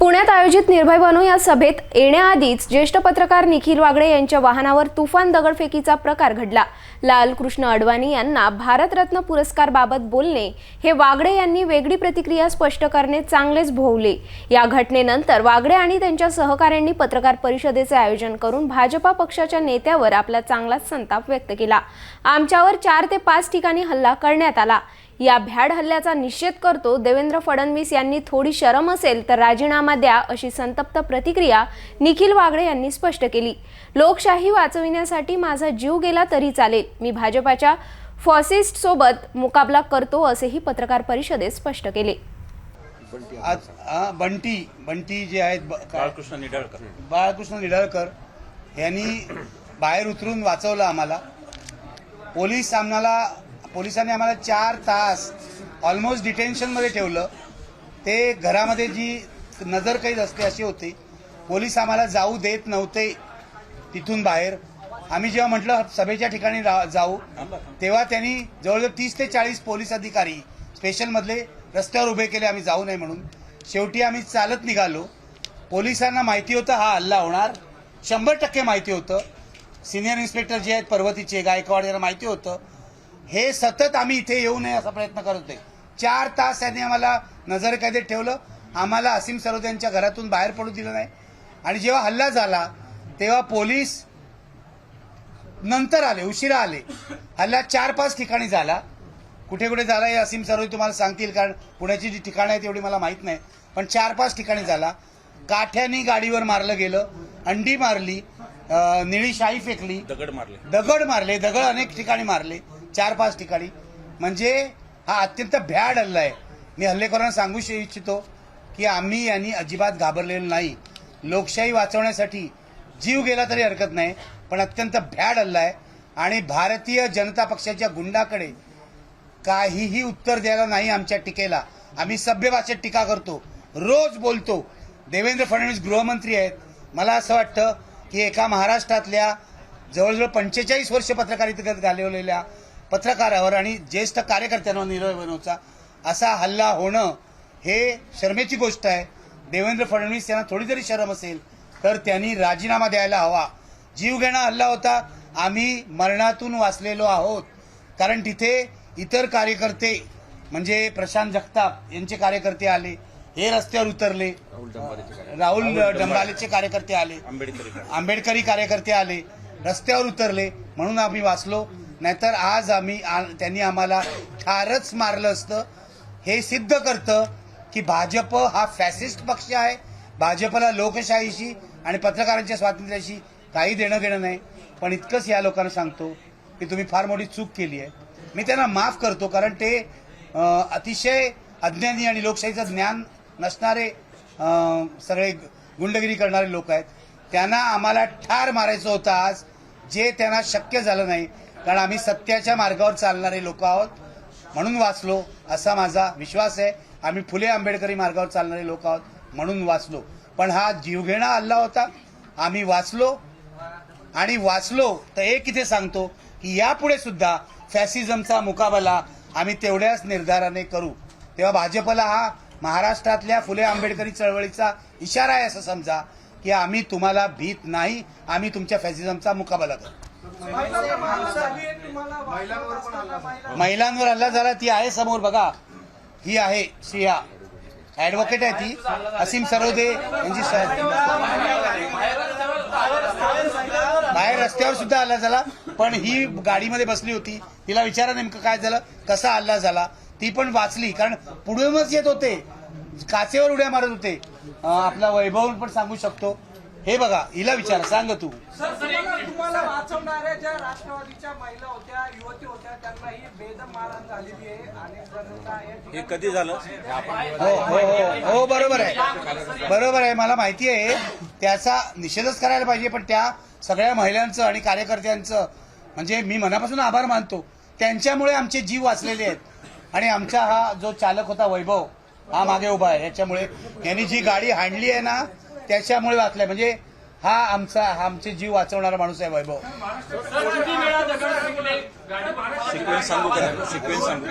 पुण्यात आयोजित निर्भय बनू या सभेत येण्याआधीच ज्येष्ठ पत्रकार निखिल वागडे यांच्या वाहनावर तुफान दगडफेकीचा प्रकार घडला. लालकृष्ण अडवाणी यांना भारतरत्न पुरस्कारबाबत बोलणे हे वागडे यांनी वेगळी प्रतिक्रिया स्पष्ट करणे चांगलेच भोवले. या घटनेनंतर वागडे आणि त्यांच्या सहकाऱ्यांनी पत्रकार परिषदेचे आयोजन करून भाजपा पक्षाच्या नेत्यावर आपला चांगलाच संताप व्यक्त केला. आमच्यावर चार ते पाच ठिकाणी हल्ला करण्यात आला. या भ्याड हल्ल्याचा निषेध करतो देवेंद्र फडणवीस यांनी. थोडी शरम असेल तर राजीनामा द्या अशी संतप्त प्रतिक्रिया निखिल वागडे यांनी स्पष्ट केली. लोकशाही वाचविण्यासाठी माझा जीव गेला तरी चालेल. मी भाजपाच्या फॉसिस्ट सोबत मुकाबला करतो असेही पत्रकार परिषदेत स्पष्ट केले. आज बंटी बंटी जे आहेत बाळकृष्ण निडळकर. बाळकृष्ण निडळकर यांनी बाहेर उतरून वाचवलं आम्हाला. पोलीस आम्हाला पोलिसांनी आम्हाला चार तास ऑलमोस्ट डिटेन्शनमध्ये ठेवलं. ते घरामध्ये जी नजर कैद असते अशी होती. पोलीस आम्हाला जाऊ देत नव्हते तिथून बाहेर. आम्ही जेव्हा म्हटलं सभेच्या ठिकाणी रा- जाऊ. तेव्हा त्यांनी जवळजवळ तीस ते चाळीस पोलीस अधिकारी स्पेशलमधले रस्त्यावर उभे केले आम्ही जाऊ नये म्हणून. शेवटी आम्ही चालत निघालो. पोलिसांना माहिती होतं हा हल्ला होणार. शंभर टक्के माहिती होतं. सिनियर इन्स्पेक्टर जे आहेत पर्वतीचे गायकवाड यांना माहिती होतं. हे सतत आम्ही इथे येऊ नये असा प्रयत्न करत होते. चार तास त्यांनी आम्हाला नजरकैदेत ठेवलं. आम्हाला असीम सरोद यांच्या घरातून बाहेर पडू दिलं नाही. आणि जेव्हा हल्ला झाला तेव्हा पोलीस नंतर आले उशिरा आले. हल्ला चार पाच ठिकाणी झाला. कुठे कुठे झाला हे असीम सरोद तुम्हाला सांगतील कारण पुण्याची जी ठिकाणं आहेत तेवढी मला माहीत नाही. पण चार पाच ठिकाणी झाला. काठ्यानी गाडीवर मारलं गेलं अंडी मारली निळी शाई फेकली दगड मारले. दगड मारले दगड अनेक ठिकाणी मारले. चार पाच ठिकाणी. म्हणजे हा अत्यंत भ्याड हल्ला आहे. मी हल्लेखोरांना सांगू इच्छितो की आम्ही यांनी अजिबात घाबरलेलो नाही. लोकशाही वाचवण्यासाठी जीव गेला तरी हरकत नाही पण अत्यंत भ्याड हल्ला आहे. आणि भारतीय जनता पक्षाच्या गुंडाकडे काहीही उत्तर द्यायला नाही आमच्या टीकेला. आम्ही सभ्य भाषेत टीका करतो. रोज बोलतो. देवेंद्र फडणवीस गृहमंत्री आहेत. मला असं वाटतं की एका महाराष्ट्रातल्या जवळजवळ पंचेचाळीस वर्ष पत्रकारितेत घालवलेल्या पत्रकारावर आणि ज्येष्ठ कार्यकर्त्यांवर निर्भय बनवचा असा हल्ला होणं हे शर्मेची गोष्ट आहे. देवेंद्र फडणवीस यांना थोडी जरी शरम असेल तर त्यांनी राजीनामा द्यायला हवा. जीवघेणा हल्ला होता. आम्ही मरणातून वाचलेलो आहोत. कारण तिथे इतर कार्यकर्ते म्हणजे प्रशांत जगताप यांचे कार्यकर्ते आले हे रस्त्यावर उतरले. राहुल डंबालेचे कार्यकर्ते. आले. आंबेडकरी आंबेडकरी कार्यकर्ते आले. रस्त्यावर उतरले. म्हणून आम्ही वाचलो. नाहीतर आज आम्ही आ- त्यांनी आम्हाला ठारच मारलं असतं. हे सिद्ध करतं की भाजप हा फॅसिस्ट पक्ष आहे. भाजपला लोकशाहीशी आणि पत्रकारांच्या स्वातंत्र्याशी काही देणं घेणं नाही. पण इतकंच या लोकांना सांगतो की तुम्ही फार मोठी चूक केली आहे. मी त्यांना माफ करतो कारण ते अतिशय अज्ञानी आणि लोकशाहीचं ज्ञान नसणारे सगळे गुंडगिरी करणारे लोक आहेत. त्यांना आम्हाला ठार मारायचं होतं आज. जे त्यांना शक्य झालं नाही कारण आम्ही सत्याच्या मार्गावर चालणारे लोक आहोत म्हणून वाचलो असा माझा विश्वास आहे. आम्ही फुले आंबेडकरी मार्गावर चालणारे लोक आहोत म्हणून वाचलो. पण हा जीवघेणा हल्ला होता. आम्ही वाचलो आणि वाचलो तर एक इथे सांगतो की यापुढे सुद्धा फॅसिझमचा मुकाबला आम्ही तेवढ्याच निर्धाराने करू. तेव्हा भाजपला हा महाराष्ट्रातल्या फुले आंबेडकरी चळवळीचा इशारा आहे असं समजा की आम्ही तुम्हाला भीत नाही आम्ही तुमच्या फॅसिझमचा मुकाबला करू. महिलांवर हल्ला झाला ती आहे समोर बघा. ही आहे सिया ऍडव्होकेट आहे ती. असीम सरोदे यांची बाहेर रस्त्यावर सुद्धा हल्ला झाला पण ही गाडीमध्ये बसली होती. तिला विचारा नेमकं काय झालं कसा हल्ला झाला. ती पण वाचली कारण पुढूनच येत होते. काचेवर उड्या मारत होते. आपला वैभव पण सांगू शकतो. हे बघा हिला विचारा सांग तू. सर तुम्हाला तुम्हाला वाचवणाऱ्या ज्या राष्ट्रवादीच्या महिला होत्या युवती होत्या त्यांना ही बेदम मारहाण झालेली आहे. आणि हे कधी झालं? हो हो हो हो बरोबर आहे. बरोबर आहे. मला माहिती आहे त्याचा निषेधच करायला पाहिजे पण त्या सगळ्या महिलांचं आणि कार्यकर्त्यांचं म्हणजे मी मनापासून आभार मानतो. त्यांच्यामुळे आमचे जीव वाचलेले आहेत. आणि आमचा हा जो चालक होता वैभव हा मागे उभा आहे. याच्यामुळे यांनी जी गाडी हाणली आहे ना त्याच्यामुळे वाचलाय. म्हणजे हा आमचा हा आमचे जीव वाचवणारा माणूस आहे वैभव. सिक्वेन्स सांगू का? सिक्वेन्स सांगू.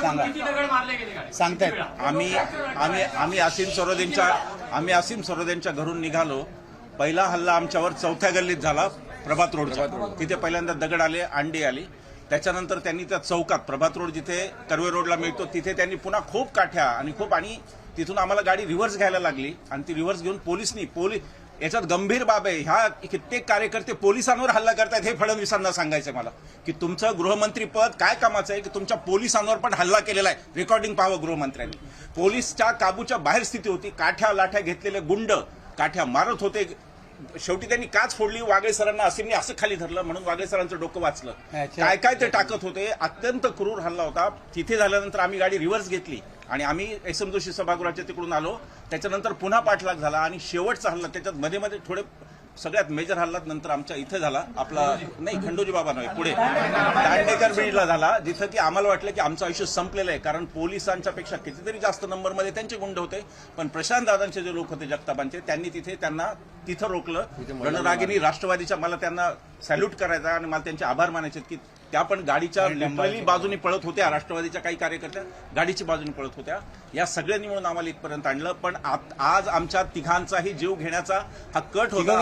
सांगा. सांगतायत. आम्ही आम्ही आम्ही असीम सरोदेंच्या आम्ही असीम सरोदेंच्या घरून निघालो. पहिला हल्ला आमच्यावर चौथ्या गल्लीत झाला प्रभात रोडचा. तिथे पहिल्यांदा दगड आले अंडी आली. त्याच्यानंतर त्यांनी त्या चौकात प्रभात रोड जिथे कर्वे रोडला मिळतो तिथे त्यांनी पुन्हा खूप काठ्या आणि खूप आणि तिथून आम्हाला गाडी रिव्हर्स घ्यायला लागली आणि ती रिव्हर्स घेऊन पोलिसनी पोलीस याच्यात गंभीर बाब आहे. ह्या कित्येक कार्यकर्ते पोलिसांवर हल्ला करतायत हे फडणवीसांना सांगायचं मला. की तुमचं गृहमंत्री पद काय कामाचं आहे? की तुमच्या पोलिसांवर पण हल्ला केलेला आहे. रेकॉर्डिंग पाहावं गृहमंत्र्यांनी. पोलीसच्या काबूच्या बाहेर स्थिती होती. काठ्या लाठ्या घेतलेले गुंड काठ्या मारत होते. शेवटी त्यांनी काच फोडली वागळे सरांना असीमनी असं खाली धरलं म्हणून वागळे सरांचं डोकं वाचलं. काय काय ते टाकत होते अत्यंत क्रूर हल्ला होता. तिथे झाल्यानंतर आम्ही गाडी रिव्हर्स घेतली आणि आम्ही एस एम जोशी सभागृहाच्या तिकडून आलो. त्याच्यानंतर पुन्हा पाठलाग झाला आणि शेवटचा हल्ला त्याच्यात मध्ये मध्ये थोडे सगळ्यात मेजर हल्ला नंतर आमच्या इथे झाला. आपला नाही खंडोजी बाबा नव्हे पुढे. दांडेकर ब्रिजला झाला जिथं की आम्हाला वाटलं की आमचं आयुष्य संपलेलं आहे. कारण पोलिसांच्या पेक्षा कितीतरी जास्त नंबरमध्ये त्यांचे गुंड होते. पण प्रशांत दादांचे जे लोक होते जगतापांचे त्यांनी तिथे त्यांना तिथं रोखलं. रणरागिनी राष्ट्रवादीच्या मला त्यांना सॅल्यूट करायचा आणि मला त्यांचे आभार मानायचे की त्या पण गाडीच्या लिटरली बाजूनी पळत होत्या राष्ट्रवादीच्या काही कार्यकर्त्या गाडीची बाजूनी पळत होत्या. या सगळ्यांनी मिळून आम्हाला इथपर्यंत आणलं. पण आज आमच्या तिघांचाही जीव घेण्याचा हा कट होता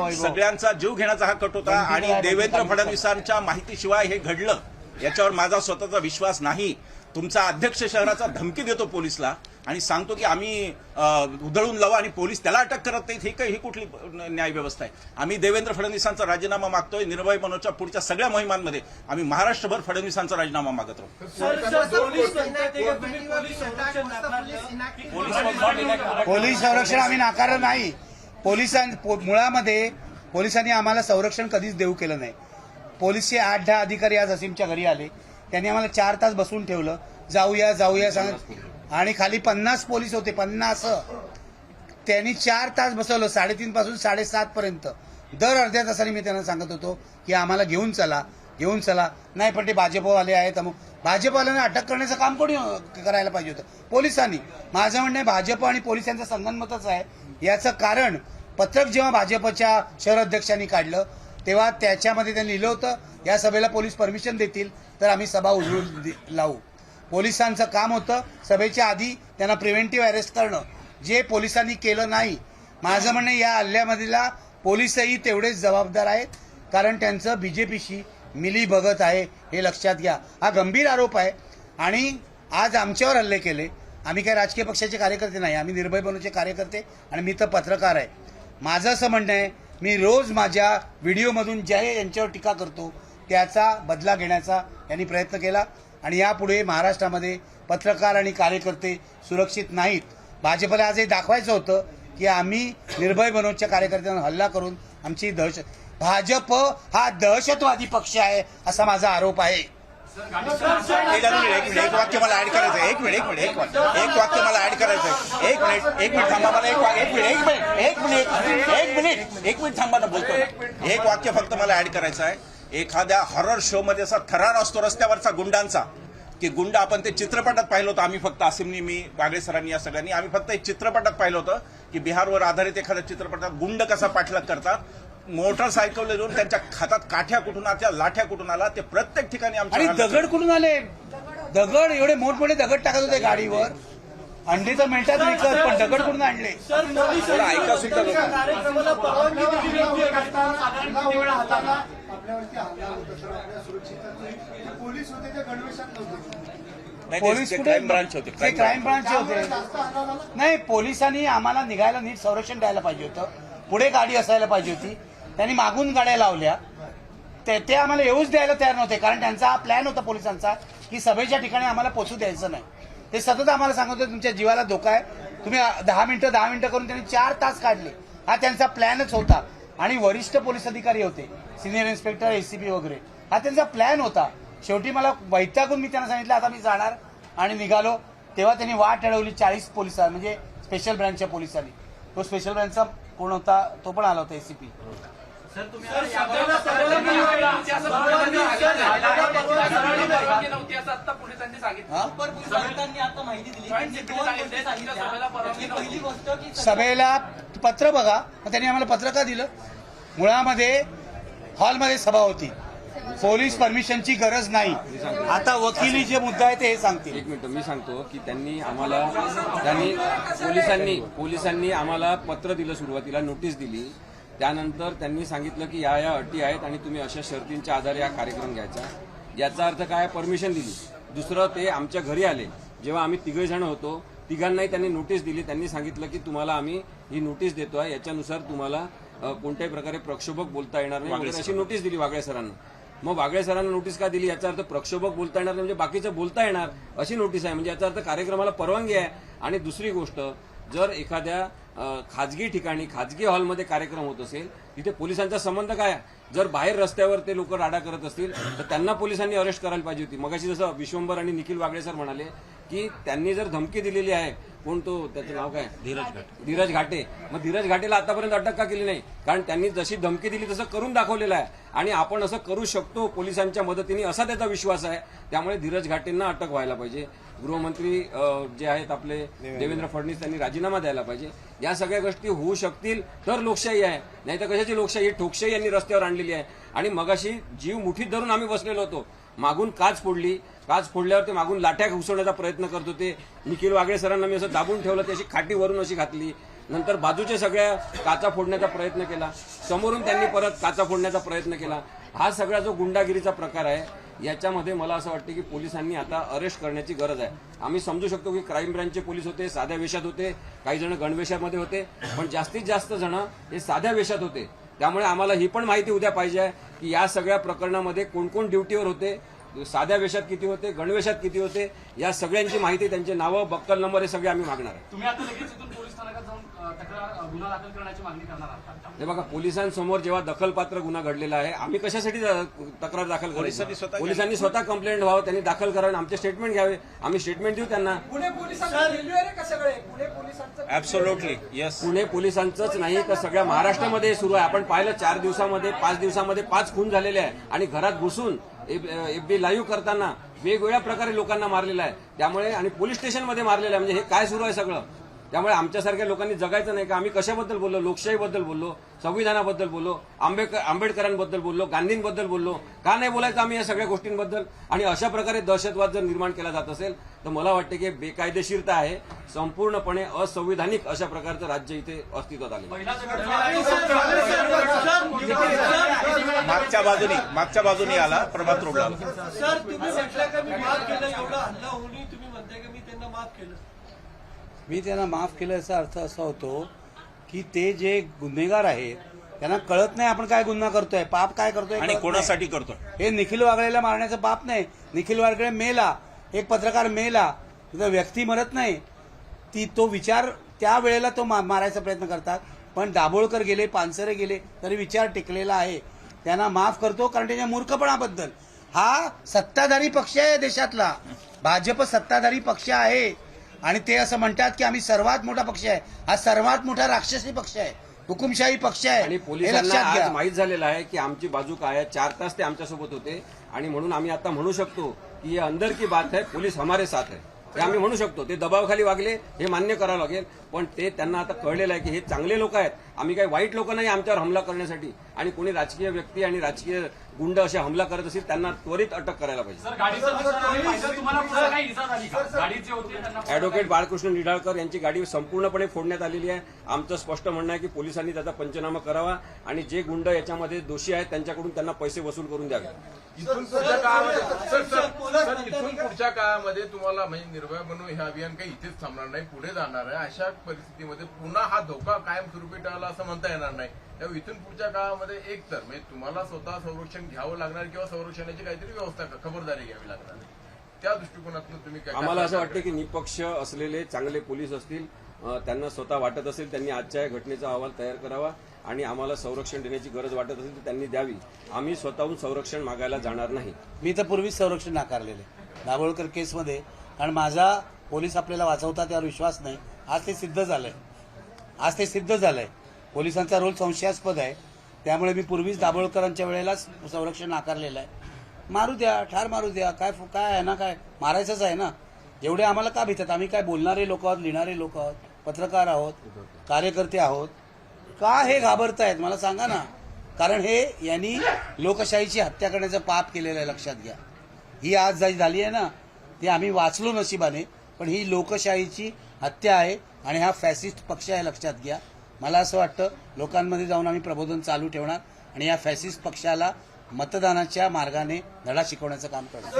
वैभव. सगळ्यांचा जीव घेण्याचा हा कट होता आणि देवेंद्र फडणवीसांच्या माहितीशिवाय हे घडलं. याच्यावर माझा स्वतःचा विश्वास नाही. तुमचा अध्यक्ष शहराचा धमकी देतो पोलिसला. आणि सांगतो की आम्ही उधळून लावा आणि पोलीस त्याला अटक करत नाहीत. ही काही ही कुठली न्याय व्यवस्था आहे? आम्ही देवेंद्र फडणवीसांचा राजीनामा मागतोय निर्भय मनोजच्या पुढच्या सगळ्या मोहिमांमध्ये. आम्ही महाराष्ट्रभर फडणवीसांचा राजीनामा मागत राहू पोलीस संरक्षण आम्ही नाकारलं नाही. पोलिसां पो- मुळामध्ये पोलिसांनी आम्हाला संरक्षण कधीच देऊ केलं नाही. पोलीसचे आठ दहा अधिकारी आज असीमच्या घरी आले. त्यांनी आम्हाला चार तास बसून ठेवलं. जाऊया जाऊया सांगत आणि खाली पन्नास पोलीस होते पन्नास. त्यांनी चार तास बसवलं साडेतीन पासून साडेसात पर्यंत. दर अर्ध्या तासाने मी त्यांना सांगत होतो की आम्हाला घेऊन चला घेऊन चला. नाही पण ते भाजपवाले आहेत मग भाजपवाल्यांना अटक करण्याचं काम कोणी करायला पाहिजे होतं? पोलिसांनी. माझं म्हणणं आहे भाजप आणि पोलिसांचं संगनमतच आहे. याचं कारण पत्रक जेव्हा भाजपच्या शहर अध्यक्षांनी काढलं तेव्हा त्याच्यामध्ये त्यांनी लिहिलं होतं या सभेला पोलीस परमिशन देतील तर आम्ही सभा उजळून दि- लावू. पोलिसांचं काम होतं. सभेच्या आधी त्यांना प्रिव्हेंटिव्ह अरेस्ट करणं. जे पोलिसांनी केलं नाही माझं म्हणणं या हल्ल्यामधीला पोलिसही तेवढेच जबाबदार आहेत. कारण त्यांचं बीजेपीशी मिली भगत आहे हे लक्षात घ्या. हा गंभीर आरोप आहे. आणि आज आमच्यावर हल्ले केले. आम्ही काही राजकीय पक्षाचे कार्यकर्ते नाही. आम्ही निर्भय बनूचे कार्यकर्ते आणि मी तर पत्रकार आहे. माझं असं म्हणणं आहे मी रोज माझ्या व्हिडिओमधून ज्या यांच्यावर टीका करतो त्याचा बदला घेण्याचा यांनी प्रयत्न केला. आणि यापुढे महाराष्ट्रामध्ये पत्रकार आणि कार्यकर्ते सुरक्षित नाहीत. भाजपला आज हे दाखवायचं होतं की आम्ही निर्भय मनोजच्या कार्यकर्त्यांवर हल्ला करून आमची दहशत भाजप हा दहशतवादी पक्ष आहे असा माझा आरोप आहे. एक एक वाक्य मला ऍड करायचं आहे. एक मिनिट एक मिनिट एक वाक्य. एक वाक्य मला ऍड करायचं आहे. एक मिनिट एक मिनिट थांबा मला एक एक मिनिट एक मिनिट एक मिनिट एक मिनिट एक मिनिट थांबा ना बोलतो एक वाक्य फक्त मला ऍड करायचं आहे. एखाद्या हॉरर शो मध्ये असा थरार असतो रस्त्यावरचा गुंडांचा. की गुंड आपण ते चित्रपटात पाहिलं होतं. आम्ही फक्त आसिमनी मी वागळे सरांनी या सगळ्यांनी आम्ही फक्त एक चित्रपटात पाहिलं होतं की बिहारवर आधारित एखाद्या चित्रपटात गुंड कसा पाठलाग करतात. मोटरसायकल घेऊन त्यांच्या हातात काठ्या कुठून आल्या लाठ्या कुठून आला ते प्रत्येक ठिकाणी आमच्या दगड कुठून आले? दगड एवढे मोठमोठे दगड टाकत होते गाडीवर. अंडी तर मिळतात विकत पण दगड कुठून आणले? ऐका सुद्धा आपल्यावरती हल्ला होत असताना आपल्या सुरक्षिततेची. जे पोलीस होते ते गणवेशात नव्हते. नाही, पोलीस क्राईम ब्रांच होते ते क्राईम ब्रांचचे होते. नाही पोलिसांनी आम्हाला निघायला नीट संरक्षण द्यायला पाहिजे होतं. पुढे गाडी असायला पाहिजे होती. त्यांनी मागून गाड्या लावल्या. ते ते आम्हाला येऊच द्यायला तयार नव्हते कारण त्यांचा हा प्लॅन होता पोलिसांचा की सभेच्या ठिकाणी आम्हाला पोचू द्यायचं नाही. ते सतत आम्हाला सांगत होते तुमच्या जीवाला धोका आहे. तुम्ही दहा मिनिटं दहा मिनिटं करून त्यांनी चार तास काढले. हा त्यांचा प्लॅनच होता. आणि वरिष्ठ पोलीस अधिकारी होते सिनियर इन्स्पेक्टर एसीपी वगैरे हा त्यांचा प्लॅन होता शेवटी मला वैतागून मी त्यांना सांगितलं आता मी जाणार आणि निघालो तेव्हा त्यांनी वाट अडवली चाळीस पोलिसां म्हणजे स्पेशल ब्रँचच्या पोलिसांनी तो स्पेशल ब्रँचचा कोण होता तो पण आला होता एसीपी हा? सभेला पत्र बघा. त्यांनी आम्हाला पत्र का दिलं? मुळामध्ये हॉलमध्ये सभा होती. पोलीस परमिशनची गरज नाही. आता वकिली जे मुद्दा आहे ते हे सांगतील. एक मिनिट मी सांगतो की त्यांनी आम्हाला त्यांनी पोलिसांनी पोलिसांनी आम्हाला पत्र दिलं सुरुवातीला नोटीस दिली. त्यानंतर त्यांनी सांगितलं की या या अटी आहेत आणि तुम्ही अशा शर्तींच्या आधारे हा कार्यक्रम घ्यायचा. याचा अर्थ काय? परमिशन दिली. दुसरं ते आमच्या घरी आले. जेव्हा आम्ही तिघे जण होतो तिघांनाही त्यांनी नोटीस दिली. त्यांनी सांगितलं की तुम्हाला आम्ही ही नोटीस देतोय याच्यानुसार तुम्हाला कोणत्याही प्रकारे प्रक्षोभक बोलता येणार नाही. अशी नोटीस दिली वागळे सरांना. मग वागळे सरांना नोटीस का दिली? याचा अर्थ प्रक्षोभक बोलता येणार नाही म्हणजे बाकीचं बोलता येणार अशी नोटीस आहे. म्हणजे याचा अर्थ कार्यक्रमाला परवानगी आहे. आणि दुसरी गोष्ट जर एखाद्या खाजगी ठिकाणी खाजगी हॉलमध्ये कार्यक्रम होत असेल तिथे पोलिसांचा संबंध काय? आहे? जर बाहेर रस्त्यावर ते लोक राडा करत असतील तर त्यांना पोलिसांनी अरेस्ट करायला पाहिजे होती. मगाशी जसं विश्वंभर आणि निखिल वागळे सर म्हणाले की त्यांनी जर धमकी दिलेली आहे कोण तो त्याचं नाव काय? धीरज घाटे. धीरज घाटे. मग धीरज घाटेला आतापर्यंत अटक का केली नाही? कारण त्यांनी जशी धमकी दिली तसं करून दाखवलेलं आहे. आणि आपण असं करू शकतो पोलिसांच्या मदतीने असा त्याचा विश्वास आहे. त्यामुळे धीरज घाटेंना अटक व्हायला पाहिजे. गृहमंत्री जे आहेत आपले देवेंद्र. फडणवीस त्यांनी राजीनामा द्यायला पाहिजे. या सगळ्या गोष्टी होऊ शकतील तर लोकशाही आहे. नाही तर कशाची लोकशाही? ही ठोकशाही यांनी रस्त्यावर आणलेली आहे. आणि मगाशी जीव मुठीत धरून आम्ही बसलेलो होतो. मागून काच फोडली. काच फोडल्यावर ते मागून लाठ्या घुसवण्याचा प्रयत्न करत होते. निखिल वागळे सरांना मी असं दाबून ठेवलं त्याची खाटी वरून अशी घातली. नंतर बाजूच्या सगळ्या काचा फोडण्याचा प्रयत्न केला. समोरून त्यांनी परत काचा फोडण्याचा प्रयत्न केला. हा सगळा जो गुंडागिरीचा प्रकार आहे याच्यामध्ये मला असं वाटतं की पोलिसांनी आता अरेस्ट करण्याची गरज आहे. आम्ही समजू शकतो की क्राईम ब्रँचचे पोलीस होते साध्या वेशात होते काही जण गणवेशामध्ये होते पण जास्तीत जास्त जण हे साध्या वेशात होते. त्यामुळे आम्हाला ही पण माहिती उद्या पाहिजे आहे की या सगळ्या प्रकरणामध्ये कोण कोण ड्युटीवर होते साध्या वेशात किती होते गणवेशात किती होते या सगळ्यांची माहिती त्यांचे नावं बक्कल नंबर हे सगळे आम्ही मागणार आहे तुम्ही आता लगेच इथून पोलीस स्थानकात जाऊन तक्रार गुन्हा दाखल करण्याची मागणी करणार आहात. हे बघा पोलिसांसमोर जेव्हा दखलपात्र गुन्हा घडलेला आहे आम्ही कशासाठी तक्रार दाखल करायची स्वतः पोलिसांनी स्वतः कंप्लेंट व्हावं त्यांनी दाखल करावं आमचे स्टेटमेंट घ्यावे. आम्ही स्टेटमेंट देऊ त्यांना. पुणे पोलिसांचं रेल्वे आहे का सगळे? पुणे पोलिसांचं ऍब्सोल्युटली येस पुणे पोलिसांचंच नाही तर सगळ्या महाराष्ट्रामध्ये सुरू आहे? आपण पाहिलं चार दिवसामध्ये पाच दिवसामध्ये पाच खून झालेले आहे आणि घरात घुसून एफ बी लाईव्ह करताना वेगवेगळ्या प्रकारे लोकांना मारलेलं आहे. त्यामुळे आणि पोलीस स्टेशनमध्ये मारलेलं आहे. म्हणजे हे काय सुरू आहे सगळं? त्यामुळे आमच्यासारख्या लोकांनी जगायचं नाही का? आम्ही कशाबद्दल बोललो? लोकशाहीबद्दल बोललो? संविधानाबद्दल बोललो? आंबेडकर आंबेडकरांबद्दल बोललो? गांधींबद्दल बोललो? का नाही बोलायचं आम्ही या सगळ्या गोष्टींबद्दल? आणि अशा प्रकारे दहशतवाद जर निर्माण केला जात असेल तर मला वाटतं की बेकायदेशीरता आहे. संपूर्णपणे असंविधानिक अशा प्रकारचं राज्य इथे अस्तित्वात आले मागच्या बाजूनी मागच्या बाजूनी आला प्रभात रोडला सर तुम्ही म्हटलं का मी माफ केलं? एवढं हल्ला होऊनही तुम्ही म्हणताय का मी त्यांना माफ केलं? मी त्यांना माफ केलं याचा अर्थ असा होतो की ते जे गुन्हेगार आहेत त्यांना कळत नाही आपण काय गुन्हा करतोय पाप काय करतोय आणि. कोणासाठी करतोय? हे निखिल वागळेला मारण्याचं पाप नाही. निखिल वागळे मेला. एक पत्रकार मेला. तिथं व्यक्ती मरत नाही. ती तो विचार त्या वेळेला तो मारायचा प्रयत्न करतात. पण दाभोळकर गेले पानसरे गेले तरी विचार टिकलेला आहे. त्यांना माफ करतो कारण त्याच्या मूर्खपणाबद्दल. हा सत्ताधारी पक्ष आहे देशातला. भाजप सत्ताधारी पक्ष आहे. आणि ते असं म्हणतात की आम्ही सर्वात मोठा पक्ष आहे. हा सर्वात मोठा राक्षसी पक्ष आहे. हुकुमशाही पक्ष आहे. आणि पोलिसांना माहीत झालेलं आहे की आमची बाजू काय आहे. चार तास ते आमच्यासोबत होते. आणि म्हणून आम्ही आता म्हणू शकतो की हे अंदर की बात है पोलीस हमारे साथ है हे आम्ही म्हणू शकतो. ते दबावाखाली वागले हे मान्य करावं लागेल. पण ते त्यांना आता कळलेलं आहे की हे चांगले लोक आहेत. आम्ही काही वाईट लोक नाही आमच्यावर हमला करण्यासाठी. आणि कोणी राजकीय व्यक्ती आणि राजकीय गुंड असे हमला करत असतील त्यांना त्वरित अटक करायला पाहिजे. अॅडव्होकेट बाळकृष्ण निढाळकर यांची गाडी संपूर्णपणे फोडण्यात आलेली आहे. आमचं स्पष्ट म्हणणं आहे की पोलिसांनी त्याचा पंचनामा करावा आणि जे गुंड याच्यामध्ये दोषी आहेत त्यांच्याकडून त्यांना पैसे वसूल करून द्यावे. इथून पुढच्या काळामध्ये तुम्हाला म्हणजे निर्भय बनवून हे अभियान काही इथेच थांबणार नाही पुढे जाणार आहे. अशा परिस्थितीमध्ये पुन्हा हा धोका कायमस्वरूपी टाळला असं म्हणता येणार नाही. त्यामुळे इथून पुढच्या काळामध्ये एक तर म्हणजे तुम्हाला स्वतः संरक्षण घ्यावं लागणार किंवा संरक्षणाची काहीतरी व्यवस्था खबरदारी घ्यावी लागणार. त्या दृष्टिकोनातून तुम्ही काय आम्हाला असं वाटतं की निपक्ष असलेले चांगले पोलीस असतील त्यांना स्वतः वाटत असेल त्यांनी आजच्या या घटनेचा अहवाल तयार करावा आणि आम्हाला संरक्षण देण्याची गरज वाटत असेल तर त्यांनी द्यावी. आम्ही स्वतःहून संरक्षण मागायला जाणार नाही. मी तर पूर्वीच संरक्षण नाकारलेले दाभोळकर केसमध्ये. कारण माझा पोलीस आपल्याला वाचवतात यावर विश्वास नाही. आज ते सिद्ध झालंय. आज ते सिद्ध झालंय. पोलिसांचा रोल संशयास्पद आहे. त्यामुळे मी पूर्वीच दाभोळकरांच्या वेळेलाच संरक्षण नाकारलेलं आहे. मारू द्या ठार मारू द्या काय काय आहे ना काय? मारायचंच आहे ना? एवढे आम्हाला का भीतात? आम्ही काय बोलणारे लोक आहोत लिहिणारे लोक आहोत पत्रकार आहोत कार्यकर्ते आहोत? का हे घाबरतायत? मला सांगा ना. कारण हे यांनी लोकशाहीची हत्या करण्याचं पाप केलेलं आहे लक्षात घ्या. ही आज जी झाली आहे ना ती आम्ही वाचलो नशिबाने पण ही लोकशाहीची हत्या आहे आणि हा फॅसिस्ट पक्ष आहे लक्षात घ्या. मला असं वाटतं लोकांमध्ये जाऊन आम्ही प्रबोधन चालू ठेवणार आणि या फॅसिस्ट पक्षाला मतदानाच्या मार्गाने धडा शिकवण्याचं काम करणार.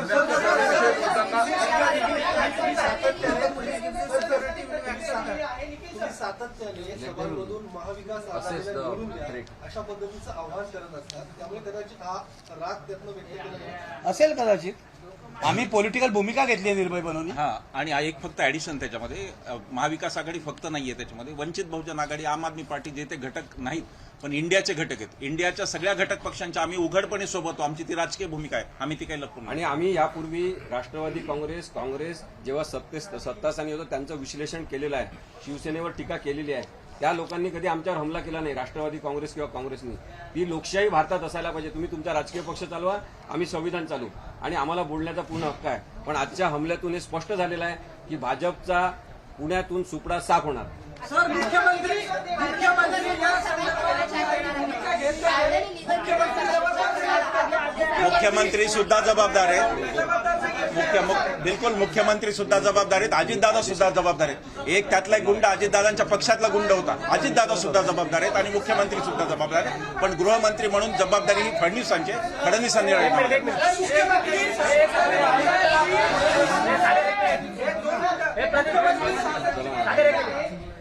तुम्ही सातत्याने सभांमधून महाविकास आघाडीला निवडून द्या अशा पद्धतीचं आव्हान करत असतात. त्यामुळे कदाचित हा राग त्यातनं व्यक्त केला जातो. असेल कदाचित. आम्ही पॉलिटिकल भूमिका घेतली आहे निर्भय बनवून हा आणि एक फक्त ऍडिशन त्याच्यामध्ये. महाविकास आघाडी फक्त नाहीये त्याच्यामध्ये. वंचित बहुजन आघाडी आम आदमी पार्टी जे ते घटक नाहीत पण इंडियाचे घटक आहेत. इंडियाच्या सगळ्या घटक पक्षांच्या आम्ही उघडपणे सोबत आहोत. आमची ती राजकीय भूमिका आहे. आम्ही ती काही लपवून नाही. आणि आम्ही यापूर्वी राष्ट्रवादी काँग्रेस काँग्रेस जेव्हा सत्ते सत्तास्थानी होतं त्यांचं विश्लेषण केलेलं आहे. शिवसेनेवर टीका केलेली आहे. त्या लोकांनी कधी आमच्यावर हमला केला नाही राष्ट्रवादी काँग्रेस किंवा काँग्रेसनी. ती लोकशाही भारतात असायला पाहिजे. तुम्ही तुमचा राजकीय पक्ष चालवा आम्ही संविधान चालू. आणि आम्हाला बोलण्याचा पूर्ण हक्क आहे. पण आजच्या हमल्यातून हे स्पष्ट झालेलं आहे की भाजपचा पुण्यातून सुपडा साफ होणार. सर मुख्यमंत्री मुख्यमंत्री सुद्धा जबाबदार आहेत. मुख्य बिलकुल मुख्यमंत्री सुद्धा जबाबदार आहेत अजितदादा सुद्धा जबाबदार आहेत. एक त्यातला एक गुंड अजितदादांच्या पक्षातला गुंड होता. अजितदादा सुद्धा जबाबदार आहेत आणि मुख्यमंत्री सुद्धा जबाबदार आहेत. पण गृहमंत्री म्हणून जबाबदारी ही फडणवीसांची आहे. फडणवीसांनी राहिली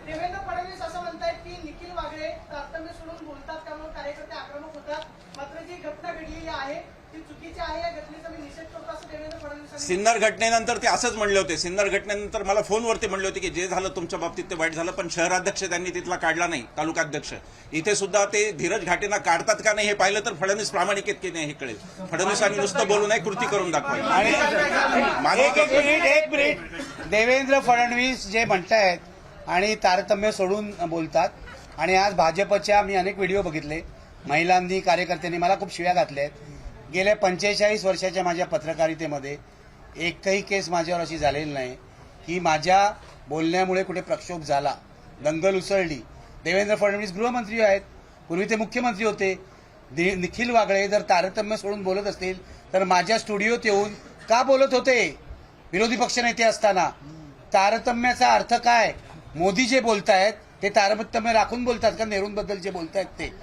देवेंद्र फडणवीस असं म्हणतायत की निखिल वागळे तारतम्य सोडून बोलतात त्यामुळे कार्यकर्ते आक्रमक होतात मात्र जी घटना घडलेली आहे ती चुकीची आहे या घटनेचा मी निषेध करतो असं देवेंद्र फडणवीस सिन्नर घटनेनंतर ते असंच म्हणले होते. सिन्नर घटनेनंतर मला फोनवरती म्हणले होते की जे झालं तुमच्या बाबतीत ते वाईट झालं पण शहराध्यक्ष त्यांनी तिथला काढला नाही तालुकाध्यक्ष. इथे सुद्धा ते धीरज घाटेंना काढतात का नाही हे पाहिलं तर फडणवीस प्रामाणिक आहेत की नाही हे कळेल. फडणवीसांनी नुसतं बोलू नये कृती करून दाखवायची. देवेंद्र फडणवीस जे म्हणतायत आणि तारतम्य सोडून बोलतात आणि आज भाजपच्या मी अनेक व्हिडिओ बघितले. महिलांनी कार्यकर्त्यांनी मला खूप शिव्या घातल्या आहेत गेल्या पंचेचाळीस वर्षाच्या माझ्या पत्रकारितेमध्ये एकही केस माझ्यावर अशी झालेली नाही. की माझ्या बोलण्यामुळे कुठे प्रक्षोभ झाला. दंगल उसळली. देवेंद्र फडणवीस गृहमंत्री आहेत. पूर्वी ते मुख्यमंत्री होते. दि- निखिल वागळे जर तारतम्य सोडून बोलत असतील तर माझ्या स्टुडिओत येऊन का बोलत होते? विरोधी पक्षनेते असताना. तारतम्याचा अर्थ काय? मोदी जे बोलतायत ते तारतम्य राखून बोलतात का नेहरूंबद्दल जे बोलतायत ते?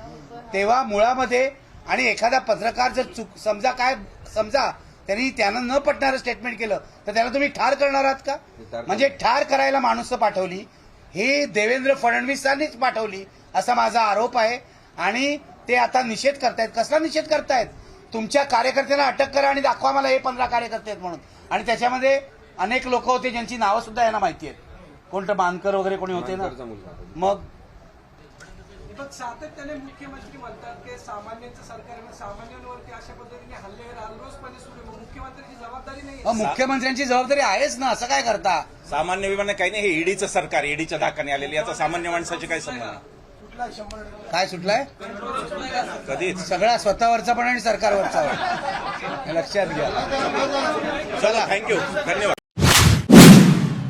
तेव्हा मुळामध्ये आणि एखादा पत्रकार जर चुक समजा काय समजा त्यांनी त्यांना न पटणारं स्टेटमेंट केलं. तर त्याला तुम्ही ठार करणार आहात का? म्हणजे ठार करायला माणूस पाठवली. ही देवेंद्र फडणवीसांनीच पाठवली असा माझा आरोप आहे. आणि ते आता निषेध करतायत. कसला निषेध करतायत? तुमच्या कार्यकर्त्यांना अटक करा आणि दाखवा मला हे पंधरा कार्यकर्ते आहेत म्हणून. आणि त्याच्यामध्ये अनेक लोक होते ज्यांची नावं सुद्धा यांना माहिती आहेत. कोणतं मानकर वगैरे कोणी होते ना. मग पण सातत्याने मुख्यमंत्री म्हणतात की सामान्यांचं सरकार सामान्यांवरती अशा पद्धतीने हल्ले सुरू मुख्यमंत्र्यांची जबाबदारी नाही मुख्यमंत्र्यांची जबाबदारी आहेच ना असं काय करता? सामान्य विमान काही नाही हे ईडीचं सरकार ईडीच्या धाकाने आलेली याचा सामान्य माणसाची काय संबंध नाही. काय सुटलाय? कधीच. सगळा स्वतःवरचा पण आणि सरकारवरचा पण. हे लक्षात घ्या. चला थँक्यू धन्यवाद.